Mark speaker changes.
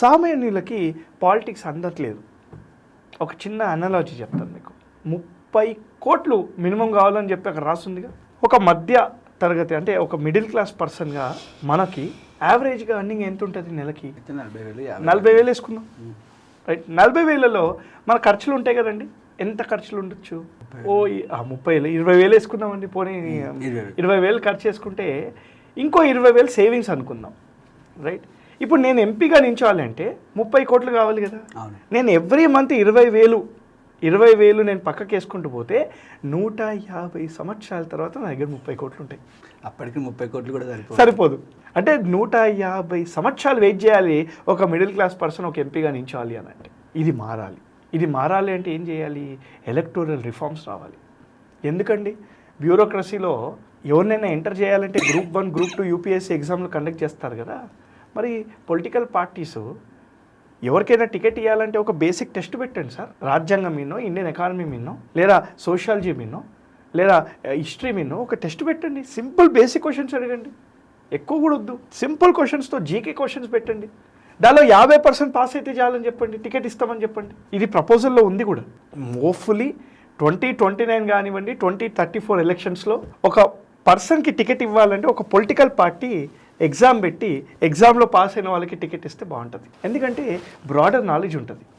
Speaker 1: సామాన్యులకి పాలిటిక్స్ అందట్లేదు. ఒక చిన్న అనాలజీ చెప్తాను మీకు. ముప్పై కోట్లు మినిమం కావాలని చెప్పి అక్కడ రాస్తుందిగా. ఒక మధ్య తరగతి అంటే ఒక మిడిల్ క్లాస్ పర్సన్గా మనకి యావరేజ్గా అర్నింగ్ ఎంత ఉంటుంది నెలకి?
Speaker 2: నలభై వేలు యాభై
Speaker 1: నలభై వేలు వేసుకుందాం. రైట్. నలభై వేలలో మన ఖర్చులు ఉంటాయి కదండి. ఎంత ఖర్చులు ఉండొచ్చు? ఓ ముప్పై వేలు ఇరవై వేలు వేసుకుందామండి పోనీ.
Speaker 2: ఇరవై వేలు.
Speaker 1: ఇరవై వేలు ఖర్చు చేసుకుంటే ఇంకో ఇరవై వేలు సేవింగ్స్ అనుకుందాం. రైట్. ఇప్పుడు నేను ఎంపీగా నించోవాలంటే ముప్పై కోట్లు కావాలి కదా. నేను ఎవ్రీ మంత్ ఇరవై వేలు ఇరవై వేలు నేను పక్కకి వేసుకుంటూ పోతే నూట యాభై సంవత్సరాల తర్వాత నా దగ్గర ముప్పై కోట్లు ఉంటాయి.
Speaker 2: అప్పటికి ముప్పై కోట్లు కూడా సరిపోదు.
Speaker 1: సరిపోదు. అంటే నూట యాభై సంవత్సరాలు వెయిట్ చేయాలి ఒక మిడిల్ క్లాస్ పర్సన్ ఒక ఎంపీగా నించాలి అని అంటే. ఇది మారాలి. ఇది మారాలి అంటే ఏం చేయాలి? ఎలక్టోరల్ రిఫార్మ్స్ రావాలి. ఎందుకండి? బ్యూరోక్రసీలో ఎవరినైనా ఎంటర్ చేయాలంటే group one group two UPSC ఎగ్జామ్లు కండక్ట్ చేస్తారు కదా. మరి పొలిటికల్ పార్టీస్ ఎవరికైనా టికెట్ ఇవ్వాలంటే ఒక బేసిక్ టెస్ట్ పెట్టండి సార్. రాజ్యాంగం మీనో ఇండియన్ ఎకానమీ మీనో లేదా సోషాలజీ మీనో లేదా హిస్టరీ మీనో ఒక టెస్ట్ పెట్టండి. సింపుల్ బేసిక్ క్వశ్చన్స్ అడగండి. ఎక్కువ కూడా వద్దు. సింపుల్ క్వశ్చన్స్తో జీకే క్వశ్చన్స్ పెట్టండి. దానిలో యాభై పర్సెంట్ పాస్ అయితే చాలని చెప్పండి. టికెట్ ఇస్తామని చెప్పండి. ఇది ప్రపోజల్లో ఉంది కూడా. హోప్ఫుల్లీ ట్వంటీ ట్వంటీ నైన్ కానివ్వండి ట్వంటీ థర్టీ ఫోర్ ఎలక్షన్స్లో ఒక పర్సన్కి టికెట్ ఇవ్వాలంటే ఒక పొలిటికల్ పార్టీ ఎగ్జామ్ పెట్టి ఎగ్జామ్లో పాస్ అయిన వాళ్ళకి టికెట్ ఇస్తే బాగుంటుంది. ఎందుకంటే బ్రాడర్ నాలెడ్జ్ ఉంటుంది.